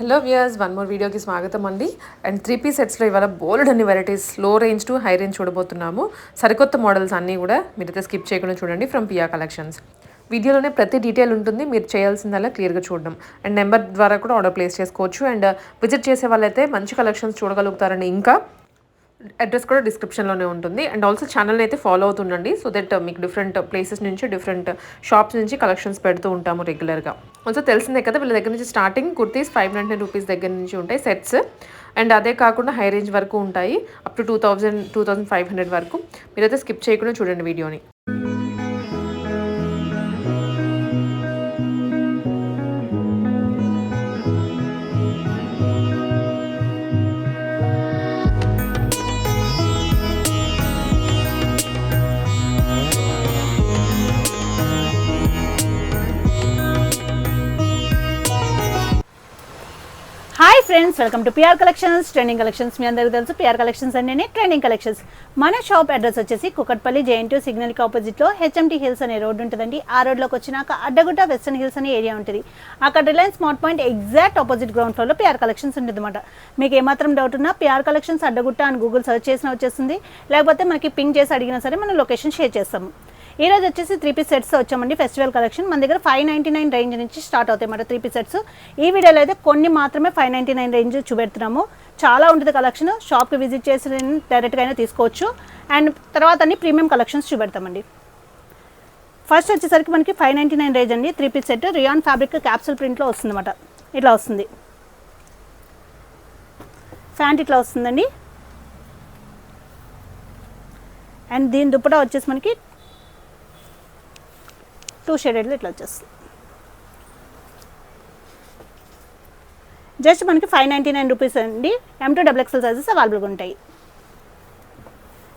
Hello viewers one more వీడియోకి స్వాగతం అండి. అండ్ త్రీ పీస్ సెట్స్లో ఇవాళ బోల్డ్ అన్ని వెరైటీస్లో రేంజ్ టు హై రేంజ్ చూడబోతున్నాము. సరికొత్త మోడల్స్ అన్నీ కూడా మీరైతే స్కిప్ చేయకుండా చూడండి ఫ్రమ్ పియా కలెక్షన్స్ వీడియోలోనే ప్రతి డీటెయిల్ ఉంటుంది మీరు చేయాల్సిందల్లా క్లియర్గా చూడడం. అండ్ నెంబర్ ద్వారా కూడా ఆర్డర్ ప్లేస్ చేసుకోవచ్చు. అండ్ విజిట్ చేసే వాళ్ళైతే మంచి కలెక్షన్స్ చూడగలుగుతారండి ఇంకా అడ్రస్ కూడా డిస్క్రిప్షన్లోనే ఉంటుంది. అండ్ ఆల్సో ఛానల్ని అయితే ఫాలో అవుతుండండి. సో దట్ uh, మీకు డిఫరెంట్ ప్లేసెస్ నుంచి డిఫరెంట్ షాప్స్ నుంచి కలెక్షన్స్ పెడుతూ ఉంటాము రెగ్యులర్గా ఆల్సో తెలిసిందే కదా వీళ్ళ దగ్గర నుంచి starting kurtis five ninety rupees దగ్గర నుంచి ఉంటాయి సెట్స్ అండ్ అదే కాకుండా హై రేంజ్ వరకు ఉంటాయి. Up to two thousand two thousand five hundred వరకు. మీరైతే స్కిప్ చేయకుండా చూడండి వీడియోని. Friends welcome to PR collections trending collections మీ అందరికీ తెలుసు పిఆర్ కలెక్షన్స్ అంటేనే ట్రెండింగ్ కలెక్షన్స్ మన షాప్ అడ్రస్ వచ్చేసి కుకట్పల్లి జేఎన్టీ సిగ్నల్కి ఆపోజిట్లో హెచ్ఎంటీ హిల్స్ అనే రోడ్ ఉంటుందండి. ఆ రోడ్లోకి వచ్చినాక అడ్డగుట్ట వెస్టర్న్ హిల్స్ అనే ఏరియా ఉంటుంది. అక్కడ Reliance smart point exact opposite ground ఫ్లోర్లో పిఆర్ కలెక్షన్స్ ఉంటుంది అనమాట మీకు ఏమాత్రం డౌట్ ఉన్నా పిఆర్ కలెక్షన్స్ అడ్డగుట్ట అని గూగుల్ సెర్చ్ చేసినా వచ్చేస్తుంది. లేకపోతే మనకి పింక్ చేసి అడిగినా సరే మనం లొకేషన్ షేర్ చేస్తాము. ఈ రోజు వచ్చేసి త్రీ పీస్ సెట్స్ వచ్చామండి. ఫెస్టివల్ కలెక్షన్ మన దగ్గర ఫైవ్ నైంటీ నైన్ రేంజ్ నుంచి స్టార్ట్ అవుతాయి అన్నమాట త్రీ పీస్ సెట్స్ ఈ వీడియోలో అయితే కొన్ని మాత్రమే ఫైవ్ నైంటీ నైన్ రేంజ్ చూపెడుతున్నాము. చాలా ఉంటుంది కలెక్షన్ షాప్కి విజిట్ చేసి డైరెక్ట్గా అయినా తీసుకోవచ్చు. అండ్ తర్వాత అన్ని ప్రీమియం కలెక్షన్స్ చూపెడతామండి. ఫస్ట్ వచ్చేసరికి మనకి ఫైవ్ నైంటీ నైన్ రేంజ్ అండి. Three piece set rayon fabric capsule ప్రింట్లో వస్తుంది అనమాట ఇట్లా వస్తుంది. ఫ్యాంట్ ఇట్లా వస్తుందండి. అండ్ దీని దుప్పటా వచ్చేసి మనకి టూ షేడెడ్లో ఇట్లా వచ్చేస్తుంది జస్ట్ మనకి ఫైవ్ నైంటీ నైన్ రూపీస్ అండి. M to double XL sizes అవైలబుల్గా ఉంటాయి.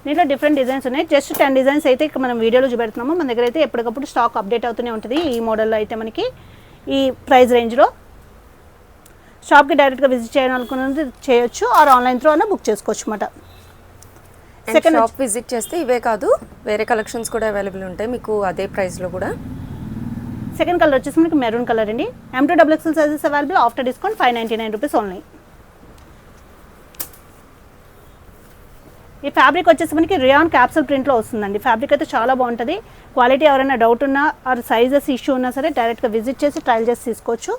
దీంట్లో డిఫరెంట్ డిజైన్స్ ఉన్నాయి. జస్ట్ టెన్ డిజైన్స్ అయితే ఇక్కడ మనం వీడియోలో చూపెడుతున్నాము. మన దగ్గర అయితే ఎప్పటికప్పుడు స్టాక్ అప్డేట్ అవుతూనే ఉంటుంది ఈ మోడల్లో అయితే మనకి. ఈ ప్రైస్ రేంజ్లో షాప్కి డైరెక్ట్గా విజిట్ చేయాలనుకున్నది చేయొచ్చు ఆర్ ఆన్లైన్ త్రూ అన్న బుక్ చేసుకోవచ్చు అనమాట అండ్ Second షాప్ విజిట్ చేస్తే ఇవే కాదు వేరే కలెక్షన్స్ కూడా అవైలబుల్ ఉంటాయి మీకు అదే ప్రైస్లో కూడా. సెకండ్ కలర్ వచ్చేసి మనకి మెరూన్ కలర్ అండి. M to double XL sizes available after discount five ninety nine rupees only ఈ ఫ్యాబ్రిక్ వచ్చేసి మనకి రియాన్ క్యాప్సూల్ ప్రింట్లో వస్తుందండి. ఫ్యాబ్రిక్ అయితే చాలా బాగుంటుంది. క్వాలిటీ ఎవరైనా డౌట్ ఉన్నా ఆర్ సైజెస్ ఇష్యూ ఉన్నా సరే డైరెక్ట్గా విజిట్ చేసి ట్రయల్ చేసి తీసుకోవచ్చు.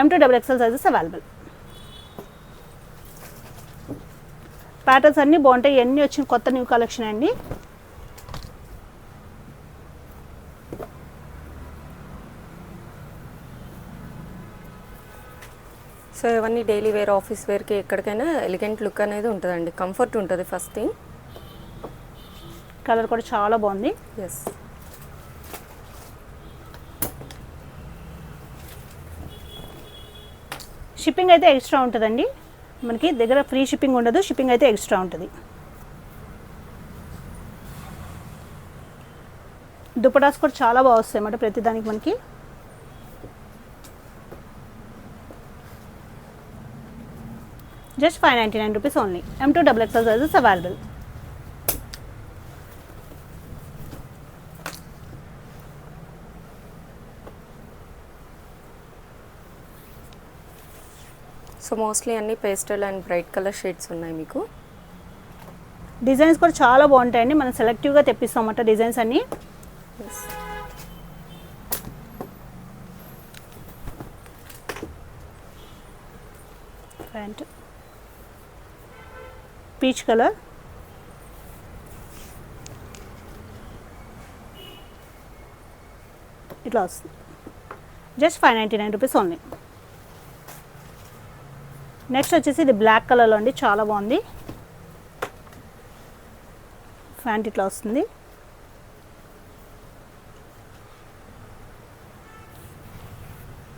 M to double XL sizes available patterns అన్నీ బాగుంటాయి. ఎన్ని వచ్చిన కొత్త న్యూ కలెక్షన్ అండి. సో ఇవన్నీ డైలీ వేర్ ఆఫీస్ వేర్కి ఎక్కడికైనా ఎలిగెంట్ లుక్ అనేది ఉంటుందండి. కంఫర్ట్ ఉంటుంది ఫస్ట్ థింగ్ కలర్ కూడా చాలా బాగుంది. ఎస్ షిప్పింగ్ అయితే ఎక్స్ట్రా ఉంటుందండి. మనకి దగ్గర ఫ్రీ షిప్పింగ్ ఉండదు షిప్పింగ్ అయితే ఎక్స్ట్రా ఉంటుంది. దుపటాస్ కూడా చాలా బాగా వస్తాయి అన్నమాట ప్రతిదానికి మనకి. Just five ninety nine rupees only M to double XL sizes available so mostly అన్ని pastel and bright colour shades ఉన్నాయి మీకు. డిజైన్స్ కూడా చాలా బాగుంటాయండి. మనం సెలెక్టివ్గా తెప్పిస్తాం అన్నమాట డిజైన్స్ అన్నీ. ప్యాంట్ పీచ్ కలర్ ఇట్లా వస్తుంది just five ninety nine rupees only next వచ్చేసి ఇది బ్లాక్ కలర్లో అండి చాలా బాగుంది. ఫ్యాంట్ ఇట్లా వస్తుంది.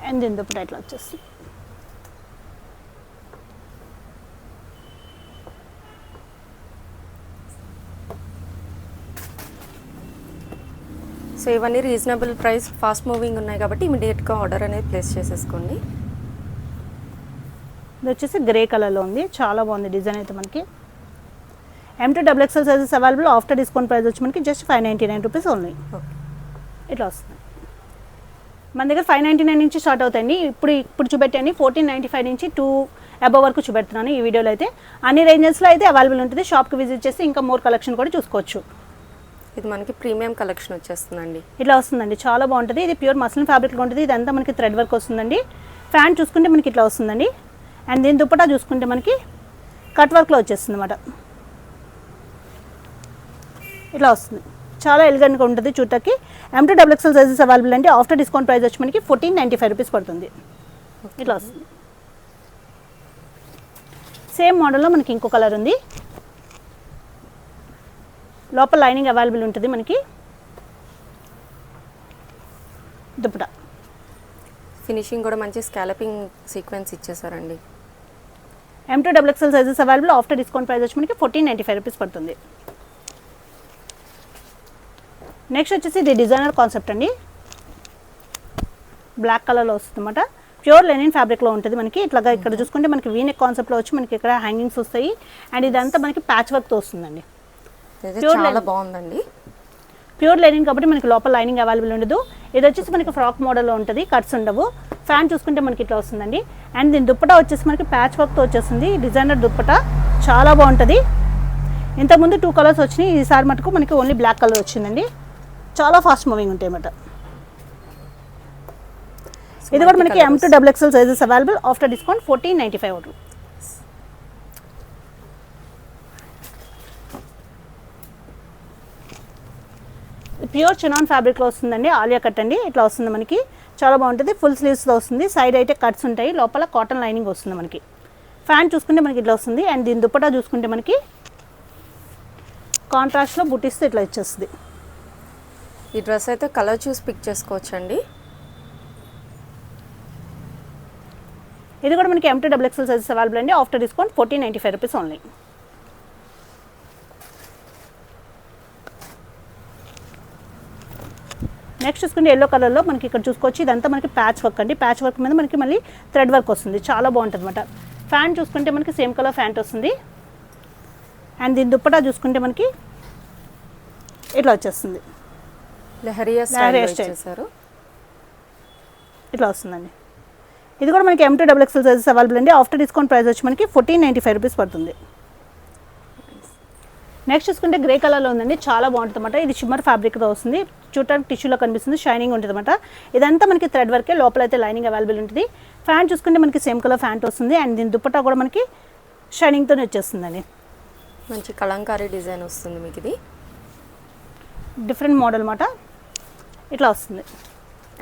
అండ్ దీని దుప్పట ఇట్లా వచ్చేసి సో ఇవన్నీ రీజనబుల్ ప్రైస్ ఫాస్ట్ మూవింగ్ ఉన్నాయి కాబట్టి ఇమీడియట్గా ఆర్డర్ అనేది ప్లేస్ చేసేసుకోండి. ఇది వచ్చేసి గ్రే కలర్లో ఉంది. చాలా బాగుంది డిజైన్ అయితే మనకి. M to double XL sizes available after discount price వచ్చి మనకి just five ninety nine rupees only okay ఇట్లా వస్తుంది. మన దగ్గర ఫైవ్ నైంటీ నైన్ నుంచి స్టార్ట్ అవుతాయండి. ఇప్పుడు ఇప్పుడు చూపెట్టాను ఫోర్టీన్ నైంటీ ఫైవ్ నుంచి టూ అబవ్ వరకు చూపెడుతున్నాను ఈ వీడియోలో అయితే. అన్ని రేంజెస్లో అయితే అవైలబుల్ ఉంటుంది. షాప్కి విజిట్ చేసి ఇంకా మోర్ కలెక్షన్ కూడా చూసుకోవచ్చు. ఇది మనకి ప్రీమియం కలెక్షన్ వచ్చేస్తుందండి. ఇట్లా వస్తుందండి. చాలా బాగుంటుంది. ఇది ప్యూర్ మస్లిన్ ఫ్యాబ్రిక్లో ఉంటుంది. ఇదంతా మనకి థ్రెడ్ వర్క్ వస్తుందండి. ఫ్యాన్ చూసుకుంటే మనకి ఇట్లా వస్తుందండి. అండ్ దీని దుప్పటా చూసుకుంటే మనకి కట్ వర్క్లో వచ్చేస్తుంది అనమాట ఇట్లా వస్తుంది. చాలా ఎలిగెంట్గా ఉంటుంది చూడటానికి M to double XL sizes available అండి ఆఫ్టర్ డిస్కౌంట్ ప్రైస్ వచ్చి మనకి ఫోర్టీన్ నైంటీ ఫైవ్ రూపీస్ పడుతుంది ఇట్లా వస్తుంది. సేమ్ మోడల్లో మనకి ఇంకో కలర్ ఉంది. లోపల లైనింగ్ అవైలబుల్ ఉంటుంది మనకి. దుప్పట. ఫినిషింగ్ కూడా మంచి scalloping sequence ఇచ్చేసారండి. M to double XL sizes available after discount price వచ్చి మనకి ఫోర్టీన్ నైంటీ ఫైవ్ రూపీస్ పడుతుంది. నెక్స్ట్ వచ్చేసి ఇది డిజైనర్ కాన్సెప్ట్ అండి. బ్లాక్ కలర్లో వస్తుంది అనమాట ప్యూర్ లెనిన్ ఫ్యాబ్రిక్లో ఉంటుంది మనకి. ఇట్లాగా ఇక్కడ చూసుకుంటే మనకి వీనెక్ కాన్సెప్ట్లో వచ్చి మనకి ఇక్కడ హ్యాంగింగ్స్ వస్తాయి. అండ్ ఇదంతా మనకి ప్యాచ్ వర్క్తో వస్తుందండి. linen. బాగుందండి. ప్యూర్ లైనింగ్ కాబట్టి మనకి లోపల లైనింగ్ అవైలబుల్ ఉండదు. ఇది వచ్చేసి మనకి ఫ్రాక్ మోడల్లో ఉంటుంది. కట్స్ ఉండవు. ఫ్యాన్ చూసుకుంటే మనకి ఇట్లా వస్తుందండి. అండ్ దీని దుప్పటా వచ్చేసి మనకి ప్యాచ్ వర్క్తో వచ్చేస్తుంది. డిజైనర్ దుప్పటా చాలా బాగుంటుంది. ఇంతకుముందు టూ కలర్స్ వచ్చినాయి. ఈసారి మటుకు మనకి ఓన్లీ బ్లాక్ కలర్ వచ్చిందండి. చాలా ఫాస్ట్ మూవింగ్ ఉంటాయి అన్నమాట. ఇది కూడా మనకి M to double XL sizes available after discount fourteen ninety five అవుతుంది. ప్యూర్ చినాన్ ఫ్యాబ్రిక్లో వస్తుందండి ఆలియా కట్ అండి. ఇట్లా వస్తుంది మనకి. చాలా బాగుంటుంది. ఫుల్ స్లీవ్స్లో వస్తుంది. సైడ్ అయితే కట్స్ ఉంటాయి. లోపల కాటన్ లైనింగ్ వస్తుంది మనకి. ఫ్యాన్ చూసుకుంటే మనకి ఇట్లా వస్తుంది. అండ్ దీని దుప్పటా చూసుకుంటే మనకి కాంట్రాస్ట్లో బుట్టిస్తే ఇట్లా ఇచ్చేస్తుంది ఈ డ్రెస్ అయితే కలర్ చూసి పిక్ చేసుకోవచ్చండి. ఇది కూడా మనకి M to double XL sizes available అండి. After discount fourteen ninety five rupees only. Next చూసుకుంటే ఎల్లో కలర్లో మనకి ఇక్కడ చూసుకోవచ్చు. ఇదంతా మనకి ప్యాచ్ వర్క్ అండి. ప్యాచ్ వర్క్ మీద మనకి మళ్ళీ థ్రెడ్ వర్క్ వస్తుంది. చాలా బాగుంటుంది అనమాట ఫ్యాన్ చూసుకుంటే మనకి సేమ్ కలర్ ఫ్యాంట్ వస్తుంది. అండ్ దీని దుప్పటా చూసుకుంటే మనకి ఇట్లా వచ్చేస్తుంది. లెహరియా స్టైల్. ఇట్లా వస్తుందండి. ఇది కూడా మనకి M to double XL sizes available అండి. ఆఫ్టర్ డిస్కౌంట్ ప్రైస్ వచ్చి మనకి ఫోర్టీన్ నైంటీ ఫైవ్ రూపీస్ పడుతుంది. నెక్స్ట్ చూసుకుంటే గ్రే కలర్లో ఉందండి. చాలా బాగుంటుంది అనమాట ఇది షిమ్మర్ ఫ్యాబ్రిక్తో వస్తుంది. చూడటానికి టిష్యూలో కనిపిస్తుంది. షైనింగ్ ఉంటుంది అనమాట ఇదంతా మనకి థ్రెడ్ వర్కే లోపల అయితే లైనింగ్ అవైలబుల్ ఉంటుంది. ఫ్యాంట్ చూసుకుంటే మనకి సేమ్ కలర్ ఫ్యాంట్ వస్తుంది. అండ్ దీని దుప్పట్టా కూడా మనకి షైనింగ్తోనే వచ్చేస్తుందండి. మంచి కలంకారీ డిజైన్ వస్తుంది మీకు ఇది. డిఫరెంట్ మోడల్ అనమాట ఇట్లా వస్తుంది.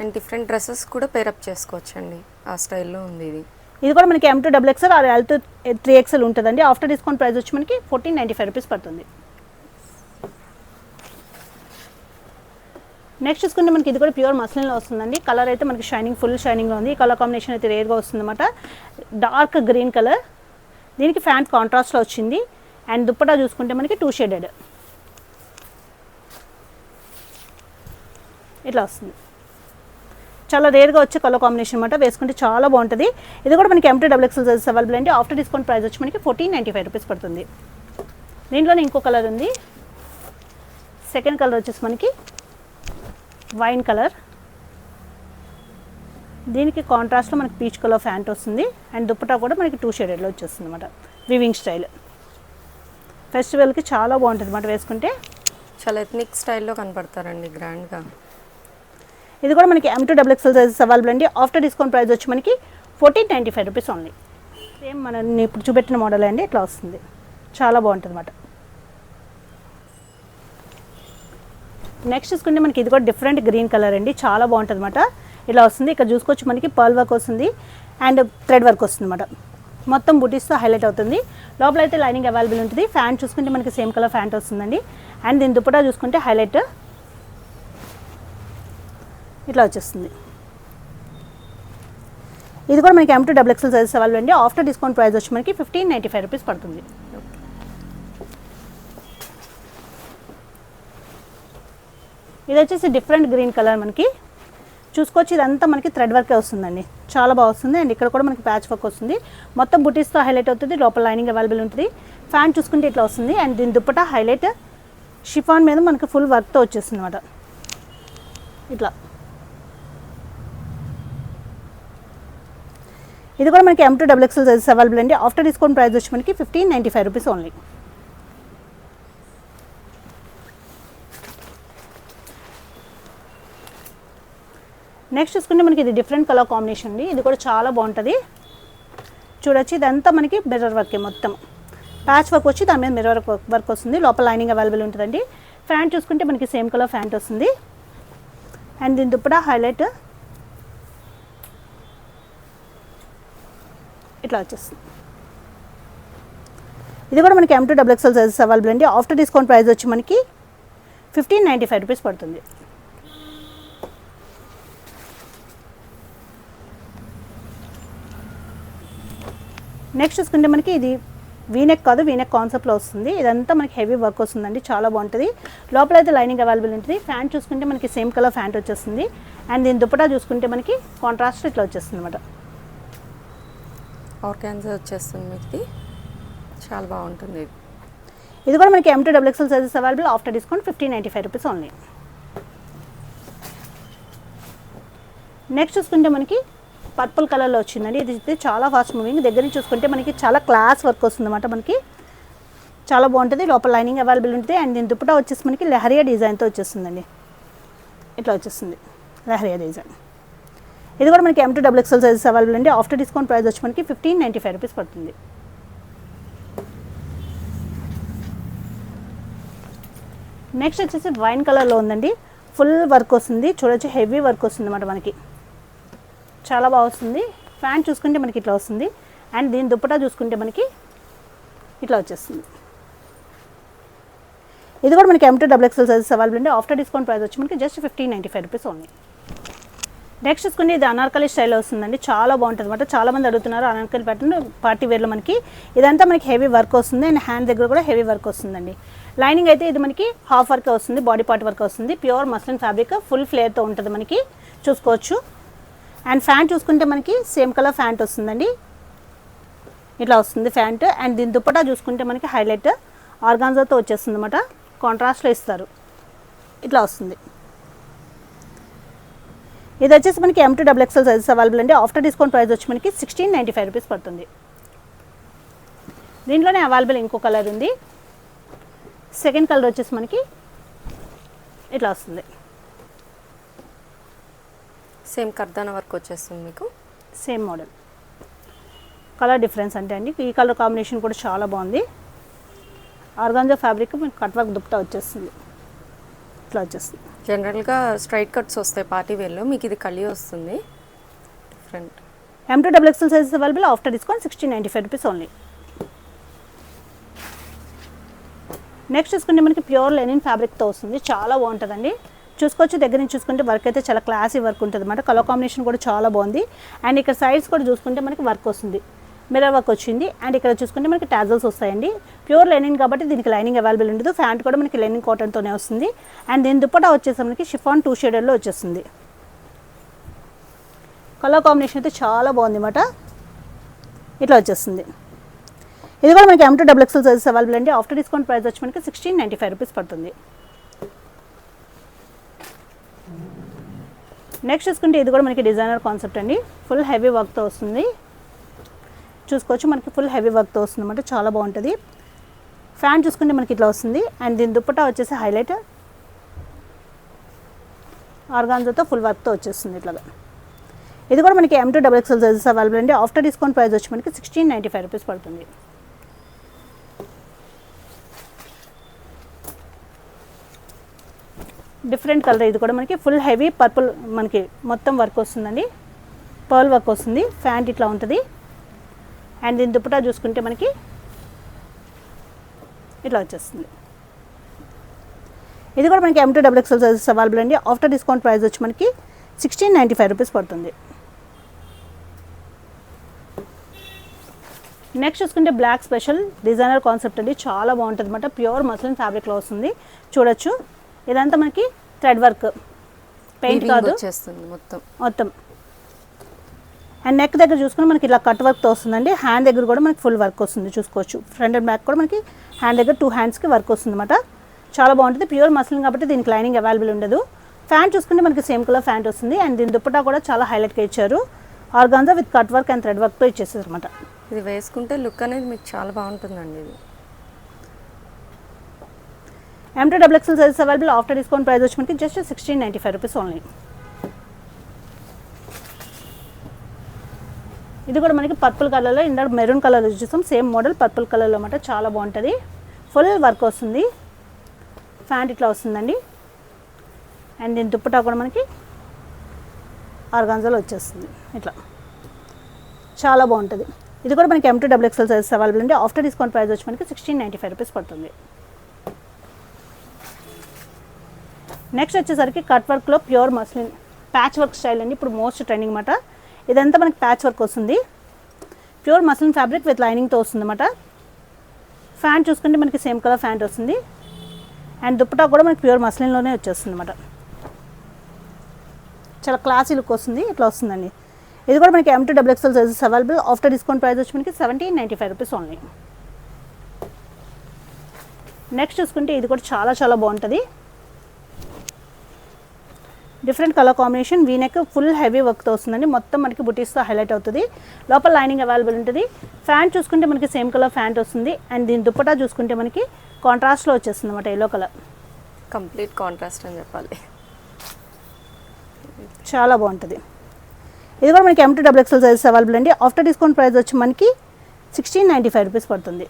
అండ్ డిఫరెంట్ డ్రెస్సెస్ కూడా పేరప్ చేసుకోవచ్చండి. ఆ స్టైల్లో ఉంది ఇది. ఇది కూడా మనకి M to double XL or L to three XL ఉంటుందండి. ఆఫ్టర్ డిస్కౌంట్ ప్రైస్ వచ్చి మనకి ఫోర్టీన్ నైంటీ ఫైవ్ రూపీస్ పడుతుంది. నెక్స్ట్ చూసుకుంటే మనకి ఇది కూడా ప్యూర్ మస్లిన్లో వస్తుందండి. కలర్ అయితే మనకి షైనింగ్ ఫుల్ షైనింగ్లో ఉంది. ఈ కలర్ కాంబినేషన్ అయితే రేర్గా వస్తుందన్నమాట. డార్క్ గ్రీన్ కలర్ దీనికి ఫ్యాంట్ కాంట్రాస్ట్లో వచ్చింది. అండ్ దుప్పటా చూసుకుంటే మనకి టూ షేడెడ్ ఇట్లా వస్తుంది. చాలా రేర్గా వచ్చే కలర్ కాంబినేషన్ అనమాట వేసుకుంటే చాలా బాగుంటుంది. ఇది కూడా మనకి M to double XL sizes available అండి. ఆఫ్టర్ డిస్కౌంట్ ప్రైస్ వచ్చి మనకి ఫోర్టీన్ నైంటీ ఫైవ్ రూపీస్ పడుతుంది. దీంట్లోనే ఇంకో కలర్ ఉంది. సెకండ్ కలర్ వచ్చేసి మనకి వైన్ కలర్ దీనికి కాంట్రాస్ట్లో మనకి పీచ్ కలర్ ఫ్యాంట్ వస్తుంది. అండ్ దుప్పటా కూడా మనకి టూ షేడెడ్లో వచ్చేస్తుంది అనమాట వివింగ్ స్టైల్ ఫెస్టివల్కి చాలా బాగుంటుంది అనమాట వేసుకుంటే. చాలా ఎథనిక్ స్టైల్లో కనపడతారండి గ్రాండ్గా ఇది కూడా మనకి M to double XL sizes available అండి. ఆఫ్టర్ డిస్కౌంట్ ప్రైస్ వచ్చి మనకి fourteen ninety five rupees only same మనం ఇప్పుడు చూపెట్టిన మోడల్ అండి. ఇట్లా వస్తుంది. చాలా బాగుంటుంది అనమాట నెక్స్ట్ చూసుకుంటే మనకి ఇది కూడా డిఫరెంట్ గ్రీన్ కలర్ అండి. చాలా బాగుంటుంది అనమాట ఇలా వస్తుంది. ఇక్కడ చూసుకోవచ్చు మనకి పర్ల్ వర్క్ వస్తుంది. అండ్ థ్రెడ్ వర్క్ వస్తుంది అనమాట మొత్తం బుటీస్తో హైలైట్ అవుతుంది. లోపల అయితే లైనింగ్ అవైలబుల్ ఉంటుంది. ఫ్యాంట్ చూసుకుంటే మనకి సేమ్ కలర్ ఫ్యాంట్ వస్తుందండి. అండ్ దీని దుప్పటా చూసుకుంటే హైలైట్ ఇట్లా వచ్చేస్తుంది. ఇది కూడా మనకి M to double XL sizes available అండి. ఆఫ్టర్ డిస్కౌంట్ ప్రైస్ వచ్చి మనకి ఫిఫ్టీన్ నైంటీ ఫైవ్ రూపీస్ పడుతుంది. ఇది వచ్చేసి డిఫరెంట్ గ్రీన్ కలర్ మనకి. చూసుకోవచ్చు ఇదంతా మనకి థ్రెడ్ వర్కే వస్తుందండి. చాలా బాగా వస్తుంది. అండ్ ఇక్కడ కూడా మనకి ప్యాచ్ వర్క్ వస్తుంది. మొత్తం బుటీస్తో హైలైట్ అవుతుంది. లోపల లైనింగ్ అవైలబుల్ ఉంటుంది. ఫ్యాన్ చూసుకుంటే ఇట్లా వస్తుంది. అండ్ దీని దుప్పట హైలైట్ షిఫాన్ మీద మనకి ఫుల్ వర్క్తో వచ్చేస్తుంది అనమాట ఇట్లా. ఇది కూడా మనకి M to double XL sizes available అండి. ఆఫ్టర్ డిస్కౌంట్ ప్రైస్ వచ్చి మనకి fifteen ninety five rupees only next చూసుకుంటే మనకి ఇది డిఫరెంట్ కలర్ కాంబినేషన్ అండి. ఇది కూడా చాలా బాగుంటుంది. చూడొచ్చు. ఇదంతా మనకి మిర్రర్ వర్కే మొత్తం. ప్యాచ్ వర్క్ వచ్చి దాని మీద మిర్రర్ వర్క్ వస్తుంది. లోపల లైనింగ్ అవైలబుల్ ఉంటుందండి. ఫ్యాంట్ చూసుకుంటే మనకి సేమ్ కలర్ ఫ్యాంట్ వస్తుంది. అండ్ దీని దుప్పడా హైలైట్ ఇట్లా వచ్చేస్తుంది. ఇది కూడా మనకి M to double XL sizes available అండి. ఆఫ్టర్ డిస్కౌంట్ ప్రైస్ వచ్చి మనకి ఫిఫ్టీన్ నైంటీ ఫైవ్ రూపీస్ పడుతుంది. నెక్స్ట్ చూసుకుంటే మనకి ఇది వీనెక్ కాదు వీనెక్ కాన్సెప్ట్లో వస్తుంది. ఇదంతా మనకి హెవీ వర్క్ వస్తుందండి. చాలా బాగుంటుంది. లోపల అయితే లైనింగ్ అవైలబుల్ ఉంటుంది. ఫ్యాంట్ చూసుకుంటే మనకి సేమ్ కలర్ ఫ్యాంట్ వచ్చేస్తుంది. అండ్ దీని దుప్పటా చూసుకుంటే మనకి కాంట్రాస్ట్ ఇట్లా వచ్చేస్తుంది అనమాట ఆర్గాన్జా వచ్చేస్తుంది మీకు చాలా బాగుంటుంది ఇది. కూడా మనకి M to double XL sizes available after discount fifteen ninety five rupees only next చూసుకుంటే మనకి పర్పుల్ కలర్లో వచ్చిందండి. ఇది చాలా ఫాస్ట్ మూవింగ్ దగ్గర నుంచి చూసుకుంటే మనకి చాలా క్లాస్ వర్క్ వస్తుంది అనమాట మనకి. చాలా బాగుంటుంది. లోపల లైనింగ్ అవైలబుల్ ఉంటుంది. అండ్ దీని దుప్పటా వచ్చేసి మనకి లెహరియా డిజైన్తో వచ్చేస్తుందండి. ఇట్లా వచ్చేస్తుంది. లెహరియా డిజైన్ ఇది కూడా మనకి M to double XL sizes available అండి. ఆఫ్టర్ డిస్కౌంట్ ప్రైస్ వచ్చి మనకి ఫిఫ్టీన్ నైంటీ ఫైవ్ రూపీస్ పడుతుంది. నెక్స్ట్ వచ్చేసి వైన్ కలర్లో ఉందండి. ఫుల్ వర్క్ వస్తుంది. చూడొచ్చు హెవీ వర్క్ వస్తుంది అనమాట మనకి. చాలా బాగా వస్తుంది. ఫ్యాన్ చూసుకుంటే మనకి ఇట్లా వస్తుంది. అండ్ దీని దుప్పటా చూసుకుంటే మనకి ఇట్లా వచ్చేస్తుంది. ఇది కూడా మనకి M to double XL sizes available అండి. ఆఫ్టర్ డిస్కౌంట్ ప్రైస్ వచ్చి మనకి just fifteen ninety five rupees only next చూసుకుంటే ఇది అనార్కలి స్టైల్ వస్తుందండి. చాలా బాగుంటుంది అనమాట చాలా మంది అడుగుతున్నారు అనార్కలి ప్యాటర్న్ పార్టీ వేర్లో మనకి. ఇదంతా మనకి హెవీ వర్క్ వస్తుంది. అండ్ హ్యాండ్ దగ్గర కూడా హెవీ వర్క్ వస్తుందండి. లైనింగ్ అయితే ఇది మనకి హాఫ్ వర్క్ వస్తుంది బాడీ పార్ట్ వర్క్ వస్తుంది. ప్యూర్ మస్లిన్ ఫ్యాబ్రిక్ ఫుల్ ఫ్లేర్తో ఉంటుంది మనకి. చూసుకోవచ్చు. అండ్ ఫ్యాంట్ చూసుకుంటే మనకి సేమ్ కలర్ ఫ్యాంట్ వస్తుందండి. ఇట్లా వస్తుంది ఫ్యాంట్. అండ్ దీని దుప్పటా చూసుకుంటే మనకి హైలైట్ ఆర్గాన్జాతో వచ్చేస్తుంది అనమాట కాంట్రాస్ట్లో ఇస్తారు. ఇట్లా వస్తుంది. ఇది వచ్చేసి మనకి M to double XL sizes available అండి. ఆఫ్టర్ డిస్కౌంట్ ప్రైస్ వచ్చి మనకి సిక్స్టీన్ నైంటీ ఫైవ్ రూపీస్ పడుతుంది. దీంట్లోనే అవైలబుల్ ఇంకో కలర్ ఉంది. సెకండ్ కలర్ వచ్చేసి మనకి ఇట్లా వస్తుంది. సేమ్ కర్దాన వర్క్ వచ్చేస్తుంది మీకు? సేమ్ మోడల్ కలర్ డిఫరెన్స్ అంటే అండి. ఈ కలర్ కాంబినేషన్ కూడా చాలా బాగుంది. ఆర్గాంజా ఫ్యాబ్రిక్ మీకు కట్ వర్క్ దుప్పటా వచ్చేస్తుంది. ఇట్లా వచ్చేస్తుంది. జనరల్గా స్ట్రైట్ కట్స్ వస్తాయి పార్టీ వేర్లో. మీకు ఇది కలి వస్తుంది. Different M to double XL sizes available after discount sixteen ninety five rupees only next చూసుకుంటే మనకి ప్యూర్ లెనిన్ ఫ్యాబ్రిక్తో వస్తుంది. చాలా బాగుంటుందండి. చూసుకోవచ్చు దగ్గర నుంచి చూసుకుంటే వర్క్ అయితే చాలా క్లాసీ వర్క్ ఉంటుంది అనమాట కలర్ కాంబినేషన్ కూడా చాలా బాగుంది. అండ్ ఇక్కడ సైడ్స్ కూడా చూసుకుంటే మనకి వర్క్ వస్తుంది. మిర్రర్ వర్క్ వచ్చింది. అండ్ ఇక్కడ చూసుకుంటే మనకి టాజల్స్ వస్తాయండి. ప్యూర్ లైనింగ్ కాబట్టి దీనికి లైనింగ్ అవైలబుల్ ఉండదు. ఫ్యాంట్ కూడా మనకి లైనింగ్ కాటన్తోనే వస్తుంది. అండ్ దీని దుప్పటా వచ్చేసి మనకి షిఫాన్ టూ షేడర్లో వచ్చేస్తుంది. కలర్ కాంబినేషన్ అయితే చాలా బాగుంది అన్నమాట. ఇట్లా వచ్చేస్తుంది. ఇది కూడా మనకి M to double XL sizes available అండి. ఆఫ్టర్ డిస్కౌంట్ ప్రైస్ వచ్చి మనకి సిక్స్టీన్ నైంటీ ఫైవ్ రూపీస్ పడుతుంది. నెక్స్ట్ చూసుకుంటే ఇది కూడా మనకి డిజైనర్ కాన్సెప్ట్ అండి. ఫుల్ హెవీ వర్క్తో వస్తుంది. చూసుకోవచ్చు. మనకి ఫుల్ హెవీ వర్క్తో వస్తుంది అనమాట చాలా బాగుంటుంది. ఫ్యాన్ చూసుకుంటే మనకి ఇట్లా వస్తుంది. అండ్ దీని దుప్పటా వచ్చేసి హైలైట్ ఆర్గాన్జాతో ఫుల్ వర్క్తో వచ్చేస్తుంది ఇట్లాగా. ఇది కూడా మనకి M to double XL sizes available అండి. ఆఫ్టర్ డిస్కౌంట్ ప్రైస్ వచ్చి మనకి సిక్స్టీన్ నైంటీ ఫైవ్ రూపీస్ పడుతుంది. డిఫరెంట్ కలర్ ఇది కూడా మనకి. ఫుల్ హెవీ పర్పుల్ మనకి మొత్తం వర్క్ వస్తుందండి. పర్ల్ వర్క్ వస్తుంది. ఫ్యాంట్ ఇట్లా ఉంటుంది. అండ్ దీని దుప్పటా చూసుకుంటే మనకి ఇట్లా వచ్చేస్తుంది. ఇది కూడా మనకి M to double XL sizes available అండి. ఆఫ్టర్ డిస్కౌంట్ ప్రైస్ వచ్చి మనకి సిక్స్టీన్ నైంటీ ఫైవ్ రూపీస్ పడుతుంది. నెక్స్ట్ చూసుకుంటే బ్లాక్ స్పెషల్ డిజైనర్ కాన్సెప్ట్ అండి. చాలా బాగుంటుంది అనమాట ప్యూర్ మస్లిన్ ఫ్యాబ్రిక్లో వస్తుంది. చూడొచ్చు. ఇదంతా మనకి థ్రెడ్ వర్క్ పెయింట్ కాదు. మొత్తం. మొత్తం. అండ్ నెక్ దగ్గర చూసుకుని మనకి ఇలా కట్ వర్క్తో వస్తుందండి. హ్యాండ్ దగ్గర కూడా మనకి ఫుల్ వర్క్ వస్తుంది చూసుకోవచ్చు. ఫ్రంట్ అండ్ బ్యాక్ కూడా మనకి హ్యాండ్ దగ్గర టూ హ్యాండ్స్కి వర్క్ వస్తుంది అనమాట చాలా బాగుంటుంది. ప్యూర్ మస్లిన్ కాబట్టి దీనికి లైనింగ్ అవైలబుల్ ఉండదు. ఫ్యాంట్ చూసుకుంటే మనకి సేమ్ కలర్ ఫ్యాంట్ వస్తుంది. అండ్ దీని దుప్పటా కూడా చాలా హైలైట్గా ఇచ్చారు. Organza with cut work and thread వర్క్తో ఇచ్చేసారు అనమాట ఇది వేసుకుంటే లుక్ అనేది మీకు చాలా బాగుంటుందండి ఇది. M to double XL size available after discount price వచ్చి మనకి just sixteen ninety five rupees only ఇది కూడా మనకి పర్పుల్ కలర్లో ఇందాక మెరూన్ కలర్ చూసాం సేమ్ మోడల్ పర్పుల్ కలర్లో అన్నమాట చాలా బాగుంటుంది. ఫుల్ వర్క్ వస్తుంది. ఫ్యాంట్ ఇట్లా వస్తుందండి. అండ్ దీని దుప్పటా కూడా మనకి ఆర్గాన్జాలో వచ్చేస్తుంది. ఇట్లా. చాలా బాగుంటుంది. ఇది కూడా మనకి M to double XL sizes available ఉంది ఆఫ్టర్ డిస్కౌంట్ ప్రైస్ వచ్చి మనకి సిక్స్టీన్ నైంటీ ఫైవ్ రూపీస్ పడుతుంది. నెక్స్ట్ వచ్చేసరికి కట్ వర్క్లో pure muslin patch work style అండి. ఇప్పుడు మోస్ట్ ట్రెండింగ్ అన్నమాట. ఇదంతా మనకి ప్యాచ్ వర్క్ వస్తుంది. ప్యూర్ మస్లిన్ ఫ్యాబ్రిక్ విత్ లైనింగ్తో వస్తుంది అనమాట ఫ్యాంట్ చూసుకుంటే మనకి సేమ్ కలర్ ఫ్యాంట్ వస్తుంది. అండ్ దుప్పటా కూడా మనకి ప్యూర్ మస్లిన్లోనే వచ్చేస్తుంది అనమాట చాలా క్లాసీ లుక్ వస్తుంది. ఇట్లా వస్తుందండి. ఇది కూడా మనకి M to double XL sizes available after discount price వచ్చి మనకి seventeen ninety five rupees only next చూసుకుంటే ఇది కూడా చాలా చాలా బాగుంటుంది. Different colour combination V neck full heavy వర్క్తో వస్తుందండి. మొత్తం మనకి బుటీస్తో హైలైట్ అవుతుంది. లోపల లైనింగ్ అవైలబుల్ ఉంటుంది. ఫ్యాంట్ చూసుకుంటే మనకి సేమ్ కలర్ ఫ్యాంట్ వస్తుంది. అండ్ దీని దుప్పటా చూసుకుంటే మనకి కాంట్రాస్ట్లో వచ్చేస్తుంది అనమాట ఎల్లో కలర్ కంప్లీట్ కాంట్రాస్ట్ అని చెప్పాలి. చాలా బాగుంటుంది. ఇది కూడా మనకి M to double XL sizes available అండి. ఆఫ్టర్ డిస్కౌంట్ ప్రైస్ వచ్చి మనకి సిక్స్టీన్ నైంటీ ఫైవ్ రూపీస్ పడుతుంది.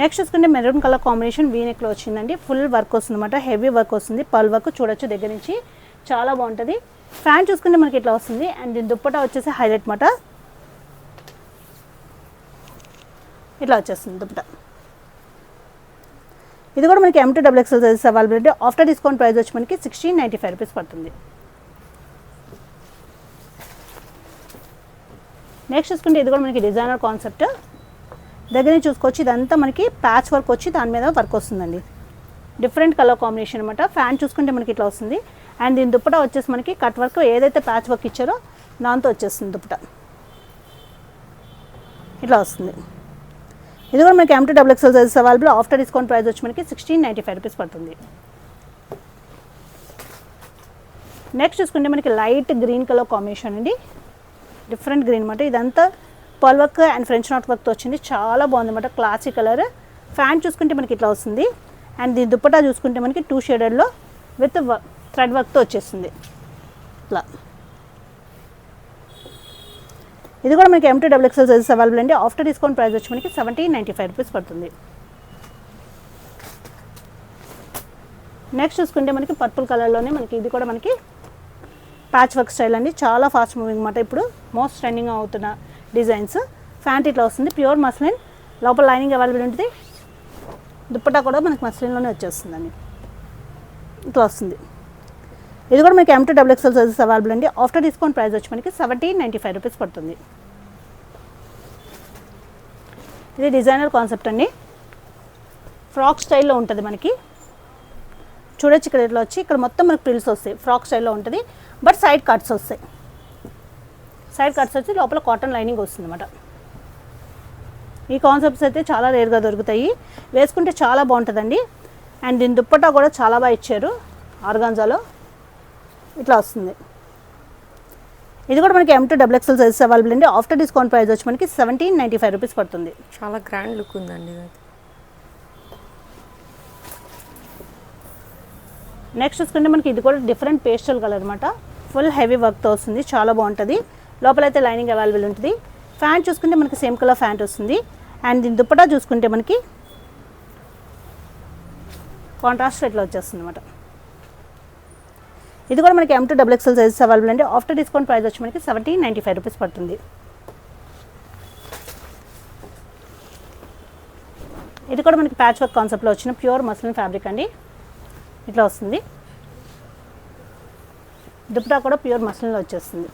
నెక్స్ట్ చూసుకుంటే మెరూన్ కలర్ కాంబినేషన్ వీనెక్లో వచ్చిందండి. ఫుల్ వర్క్ వస్తుంది అనమాట హెవీ వర్క్ వస్తుంది. పల్ వర్క్ చూడొచ్చు దగ్గర నుంచి. చాలా బాగుంటుంది. ఫ్యాన్ చూసుకుంటే మనకి ఇట్లా వస్తుంది. అండ్ దీని దుప్పటా వచ్చేసి హైలైట్ మాట ఇట్లా వచ్చేస్తుంది దుప్పటా. ఇది కూడా మనకి M to double X sizes availability after discount price వచ్చి మనకి సిక్స్టీన్ నైంటీ ఫైవ్ రూపీస్ పడుతుంది. నెక్స్ట్ చూసుకుంటే ఇది కూడా మనకి డిజైనర్ కాన్సెప్ట్ దగ్గర నుంచి చూసుకోవచ్చు. ఇదంతా మనకి ప్యాచ్ వర్క్ వచ్చి దాని మీద వర్క్ వస్తుందండి. డిఫరెంట్ కలర్ కాంబినేషన్ అనమాట ఫ్యాన్ చూసుకుంటే మనకి ఇట్లా వస్తుంది. అండ్ దీని దుప్పట వచ్చేసి మనకి కట్ వర్క్ ఏదైతే ప్యాచ్ వర్క్ ఇచ్చారో దాంతో వచ్చేస్తుంది దుప్పట. ఇట్లా వస్తుంది. ఇది కూడా మనకి M to double XL sizes available after discount price వచ్చి మనకి సిక్స్టీన్ నైంటీ ఫైవ్ రూపీస్ పడుతుంది. నెక్స్ట్ చూసుకుంటే మనకి లైట్ గ్రీన్ కలర్ కాంబినేషన్ అండి. డిఫరెంట్ గ్రీన్ అనమాట ఇదంతా పల్ వర్క్ అండ్ ఫ్రెంచ్ నాట్ వర్క్తో వచ్చింది. చాలా బాగుంది అనమాట క్లాసీ కలర్. ఫ్యాంట్ చూసుకుంటే మనకి ఇట్లా వస్తుంది. అండ్ దీని దుప్పటా చూసుకుంటే మనకి టూ షేడెడ్లో విత్ థ్రెడ్ వర్క్తో వచ్చేస్తుంది. ఇట్లా. ఇది కూడా మనకి M to double XL sizes available అండి. ఆఫ్టర్ డిస్కౌంట్ ప్రైస్ వచ్చి మనకి సెవెంటీ నైంటీ ఫైవ్ రూపీస్ పడుతుంది. నెక్స్ట్ చూసుకుంటే మనకి పర్పుల్ కలర్లోనే మనకి ఇది కూడా మనకి ప్యాచ్ వర్క్ స్టైల్ అండి. చాలా ఫాస్ట్ మూవింగ్ అనమాట ఇప్పుడు మోస్ట్ ట్రెండింగ్ అవుతున్న డిజైన్స్. ఫ్యాంట్ ఇట్లా వస్తుంది. ప్యూర్ మస్లిన్ లోపల లైనింగ్ అవైలబుల్ ఉంటుంది. దుప్పటా కూడా మనకి మస్లిన్లోనే వచ్చేస్తుందండి. ఇట్లా వస్తుంది. ఇది కూడా మనకి M to double XL sizes available అండి. ఆఫ్టర్ డిస్కౌంట్ ప్రైస్ వచ్చి మనకి సెవెంటీన్ నైంటీ ఫైవ్ రూపీస్ పడుతుంది. ఇది డిజైనర్ కాన్సెప్ట్ అండి. ఫ్రాక్ స్టైల్లో ఉంటుంది మనకి. చూడొచ్చు ఇక్కడ ఇట్లా వచ్చి. ఇక్కడ మొత్తం మనకి ప్రిల్స్ వస్తాయి. ఫ్రాక్ స్టైల్లో ఉంటుంది. బట్ సైడ్ కట్స్ వస్తాయి. సైడ్ కట్స్ వచ్చి లోపల కాటన్ లైనింగ్ వస్తుంది అనమాట ఈ కాన్సెప్ట్స్ అయితే చాలా రేర్గా దొరుకుతాయి. వేసుకుంటే చాలా బాగుంటుందండి. అండ్ దీని దుప్పట్టా కూడా చాలా బాగా ఇచ్చారు. ఆర్గాన్జాలో ఇట్లా వస్తుంది. ఇది కూడా మనకి M to double XL sizes available అండి. ఆఫ్టర్ డిస్కౌంట్ ప్రైస్ వచ్చి మనకి సెవెంటీన్ నైంటీ ఫైవ్ రూపీస్ పడుతుంది. చాలా గ్రాండ్ లుక్ ఉందండి నెక్స్ట్ చూసుకుంటే మనకి ఇది కూడా డిఫరెంట్ పేస్టల్ కలర్ అనమాట ఫుల్ హెవీ వర్క్తో వస్తుంది. చాలా బాగుంటుంది. లోపలైతే లైనింగ్ అవైలబుల్ ఉంటుంది. ఫ్యాంట్ చూసుకుంటే మనకి సేమ్ కలర్ ఫ్యాంట్ వస్తుంది. అండ్ దీని దుప్పటా చూసుకుంటే మనకి కాంట్రాస్ట్ ఇట్లా వచ్చేస్తుంది అనమాట ఇది కూడా మనకి M to double XL sizes available అండి. ఆఫ్టర్ డిస్కౌంట్ ప్రైస్ వచ్చి మనకి సెవెంటీ నైంటీ ఫైవ్ రూపీస్ పడుతుంది. ఇది కూడా మనకి ప్యాచ్ వర్క్ కాన్సెప్ట్లో వచ్చిన ప్యూర్ మస్లిన్ ఫ్యాబ్రిక్ అండి. ఇట్లా వస్తుంది. దుప్పటా కూడా ప్యూర్ మస్లిన్లో వచ్చేస్తుంది.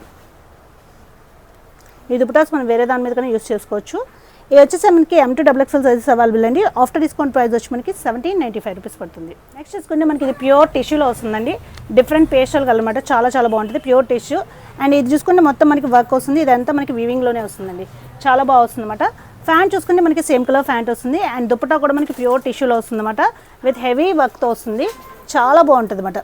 ఈ దుపటాస్ మనం వేరే దాని మీద కానీ యూస్ చేసుకోవచ్చు ఇది వచ్చేసి మనకి M to double XL sizes available అండి. ఆఫ్టర్ డిస్కౌంట్ ప్రైస్ వచ్చి మనకి సెవెంటీన్ నైంటీ ఫైవ్ రూపీస్ పడుతుంది. నెక్స్ట్ చూసుకుంటే మనకి ఇది ప్యూర్ టిష్యూలో వస్తుందండి. డిఫరెంట్ పేస్టల్ అనమాట చాలా చాలా బాగుంటుంది. ప్యూర్ టిష్యూ అండ్ ఇది చూసుకుంటే మొత్తం మనకి వర్క్ వస్తుంది. ఇదంతా మనకి వీవింగ్లోనే వస్తుందండి. చాలా బాగా వస్తుంది అనమాట ఫ్యాంట్ చూసుకుంటే మనకి సేమ్ కలర్ ఫ్యాంట్ వస్తుంది. అండ్ దుపట్టా కూడా మనకి ప్యూర్ టిష్యూలో వస్తుంది అనమాట విత్ హెవీ వర్క్తో వస్తుంది. చాలా బాగుంటుంది అనమాట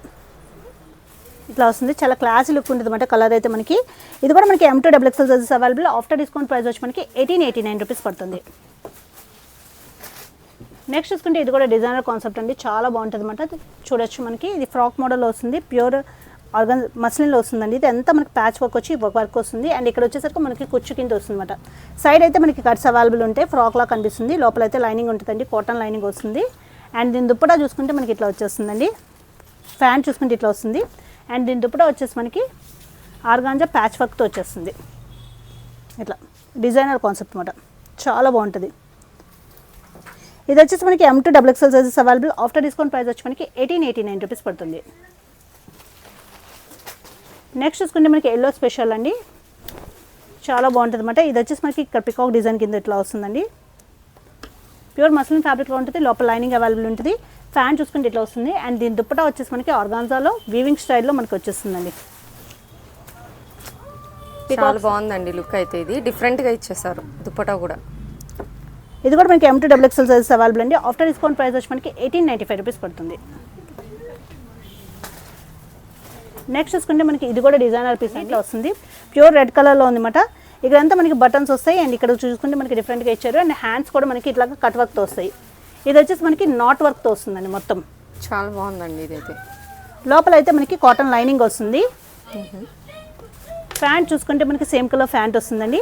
ఇట్లా వస్తుంది. చాలా క్లాసీ లుక్ ఉంటుంది అనమాట కలర్ అయితే మనకి. ఇది కూడా మనకి M to double XL sizes available after discount price వచ్చి మనకి ఎయిటీన్ ఎయిటీ నైన్ రూపీస్ పడుతుంది. నెక్స్ట్ చూసుకుంటే ఇది కూడా డిజైనర్ కాన్సెప్ట్ అండి. చాలా బాగుంటుంది అనమాట చూడొచ్చు మనకి. ఇది ఫ్రాక్ మోడల్ వస్తుంది. ప్యూర్ ఆర్గన్ మస్లిన్లో వస్తుందండి. ఇది అంతా మనకి ప్యాచ్ వర్క్ వచ్చి వర్క్ వస్తుంది. అండ్ ఇక్కడ వచ్చేసరికి మనకి కుచ్చు కింద వస్తుంది అనమాట సైడ్ అయితే మనకి కట్స్ అవైలబుల్ ఉంటాయి ఫ్రాక్లా కనిపిస్తుంది. లోపల అయితే లైనింగ్ ఉంటుందండి. కాటన్ లైనింగ్ వస్తుంది. అండ్ దీని దుప్పటా చూసుకుంటే మనకి ఇట్లా వచ్చేస్తుందండి. ఫ్యాన్ చూసుకుంటే ఇట్లా వస్తుంది. అండ్ దీని దుప్పట వచ్చేసి మనకి ఆర్గాంజా ప్యాచ్ వర్క్తో వచ్చేస్తుంది. ఇట్లా డిజైనర్ కాన్సెప్ట్ అనమాట చాలా బాగుంటుంది. ఇది వచ్చేసి మనకి M to double XL sizes available after discount price వచ్చి మనకి ఎయిటీన్ ఎయిటీ నైన్ రూపీస్ పడుతుంది. నెక్స్ట్ చూసుకుంటే మనకి ఎల్లో స్పెషల్ అండి. చాలా బాగుంటుంది అనమాట ఇది వచ్చేసి మనకి ఇక్కడ పికాక్ డిజైన్ కింద ఇట్లా వస్తుందండి. ప్యూర్ మస్లిన్ ఫ్యాబ్రిక్లో ఉంటుంది. లోపల లైనింగ్ అవైలబుల్ ఉంటుంది. ఫ్యాన్ చూసుకుంటే ఇట్లా వస్తుంది. అండ్ దీని దుప్పటా వచ్చేసి మనకి ఆర్గాన్జాలో వీవింగ్ స్టైల్లో మనకి వచ్చేస్తుందండి. చాలా బాగుందండి లుక్ అయితే ఇది. డిఫరెంట్గా ఇచ్చేసారు దుప్పటా కూడా. ఇది కూడా మనకి M to double XL sizes available అండి. ఆఫ్టర్ డిస్కౌంట్ ప్రైస్ వచ్చి మనకి ఎయిటీన్ నైంటీ ఫైవ్ రూపీస్ పడుతుంది. నెక్స్ట్ చూసుకుంటే మనకి ఇది కూడా డిజైనర్ పీస్ ఇట్లా వస్తుంది. ప్యూర్ రెడ్ కలర్లో ఉందన్నమాట. ఇక్కడ అంతా మనకి బటన్స్ వస్తాయి. అండ్ ఇక్కడ చూసుకుంటే మనకి డిఫరెంట్గా ఇచ్చారు. అండ్ హ్యాండ్స్ కూడా మనకి ఇట్లా కట్ వర్క్తో వస్తాయి. ఇది వచ్చేసి మనకి నాట్ వర్క్తో వస్తుందండి మొత్తం. చాలా బాగుందండి ఇదైతే. లోపల అయితే మనకి కాటన్ లైనింగ్ వస్తుంది. ప్యాంట్ చూసుకుంటే మనకి సేమ్ కలర్ ప్యాంట్ వస్తుందండి.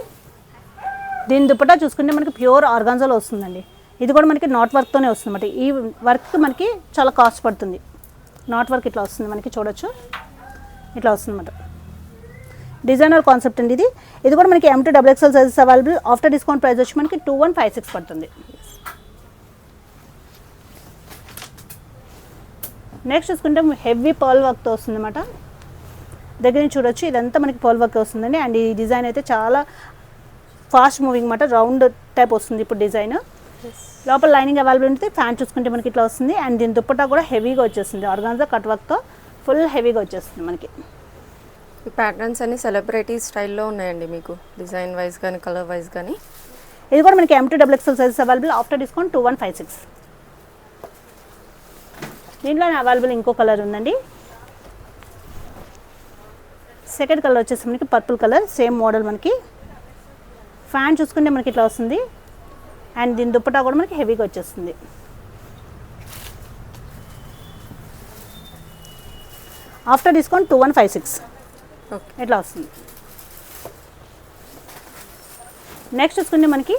దీని దుపట్టా చూసుకుంటే మనకి ప్యూర్ ఆర్గాన్జాలో వస్తుందండి. ఇది కూడా మనకి నాట్ వర్క్తోనే వస్తుంది ఈ వర్క్ మనకి చాలా కాస్ట్ పడుతుంది. నాట్ వర్క్ ఇట్లా వస్తుంది మనకి చూడొచ్చు. ఇట్లా వస్తుంది అన్నమాట డిజైనర్ కాన్సెప్ట్ అండి ఇది. ఇది కూడా మనకి M to double XL sizes available after discount price వచ్చి మనకి టూ వన్ ఫైవ్ సిక్స్ పడుతుంది. నెక్స్ట్ చూసుకుంటే హెవీ పర్ల్ వర్క్తో వస్తుంది అనమాట దగ్గర నుంచి చూడొచ్చు ఇదంతా మనకి పర్ల్ వర్క్ వస్తుందండి. అండ్ ఈ డిజైన్ అయితే చాలా ఫాస్ట్ మూవింగ్ అనమాట రౌండ్ టైప్ వస్తుంది ఇప్పుడు డిజైన్ లోపల లైనింగ్ అవైలబుల్ ఉంటుంది ఫ్యాన్ చూసుకుంటే మనకి ఇట్లా వస్తుంది. అండ్ దీని దుప్పట్టా కూడా హెవీగా వచ్చేస్తుంది. ఆర్గాన్జా కట్ వర్క్తో ఫుల్ హెవీగా వచ్చేస్తుంది మనకి. ఈ ప్యాటర్న్స్ అన్ని సెలబ్రిటీ స్టైల్లో ఉన్నాయండి మీకు డిజైన్ వైజ్ కానీ కలర్ వైజ్ కానీ ఇది కూడా మనకి M to double XL sizes available after discount two one five six దీంట్లోనే అవైలబుల్ ఇంకో కలర్ ఉందండి. సెకండ్ కలర్ వచ్చేసి మనకి పర్పుల్ కలర్ సేమ్ మోడల్ మనకి. ఫ్యాన్ చూసుకుంటే మనకి ఇట్లా వస్తుంది. అండ్ దీని దుప్పటా కూడా మనకి హెవీగా వచ్చేస్తుంది. After discount two one five six okay ఇట్లా వస్తుంది? నెక్స్ట్ చూసుకుంటే మనకి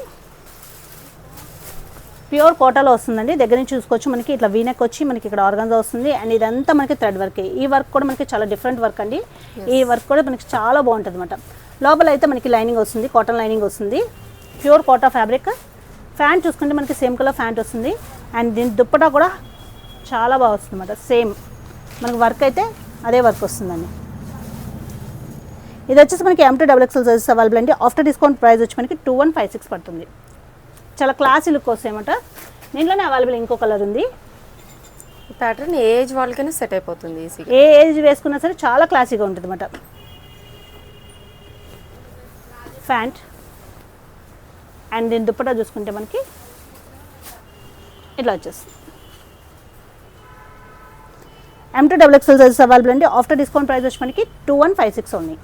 ప్యూర్ కోటాలో వస్తుందండి. దగ్గర నుంచి చూసుకోవచ్చు మనకి. ఇట్లా వీనెక్ వచ్చి మనకి ఇక్కడ ఆర్గన్జా వస్తుంది. అండ్ ఇదంతా మనకి థ్రెడ్ వర్క్. ఈ వర్క్ కూడా మనకి చాలా డిఫరెంట్ వర్క్ అండి. ఈ వర్క్ కూడా మనకి చాలా బాగుంటుంది అనమాట లోపల అయితే మనకి లైనింగ్ వస్తుంది. కాటన్ లైనింగ్ వస్తుంది. Pure Kota fabric. ఫ్యాంట్ చూసుకుంటే మనకి సేమ్ కలర్ ఫ్యాంట్ వస్తుంది. అండ్ దీని దుప్పటా కూడా చాలా బాగా వస్తుంది అనమాట సేమ్. మనకి వర్క్ అయితే అదే వర్క్ వస్తుందండి. ఇది వచ్చేసి మనకి M to double XL sizes available అండి. ఆఫ్టర్ డిస్కౌంట్ ప్రైస్ వచ్చి మనకి టూ వన్ ఫైవ్ సిక్స్ పడుతుంది. చాలా క్లాసీ లుక్ వస్తాయన్నమాట. దీంట్లోనే అవైలబుల్ ఇంకో కలర్ ఉంది. ప్యాటర్న్ ఏ ఏజ్ వాళ్ళకైనా సెట్ అయిపోతుంది ఏ ఏజ్ వేసుకున్నా సరే చాలా క్లాసీగా ఉంటుంది అనమాట ఫ్యాంట్ అండ్ దీని దుప్పటా చూసుకుంటే మనకి ఇట్లా వచ్చేస్తుంది. M to double XL sizes available అండి. ఆఫ్టర్ డిస్కౌంట్ ప్రైస్ వచ్చి మనకి టూ వన్ ఫైవ్ సిక్స్ ఉన్నాయి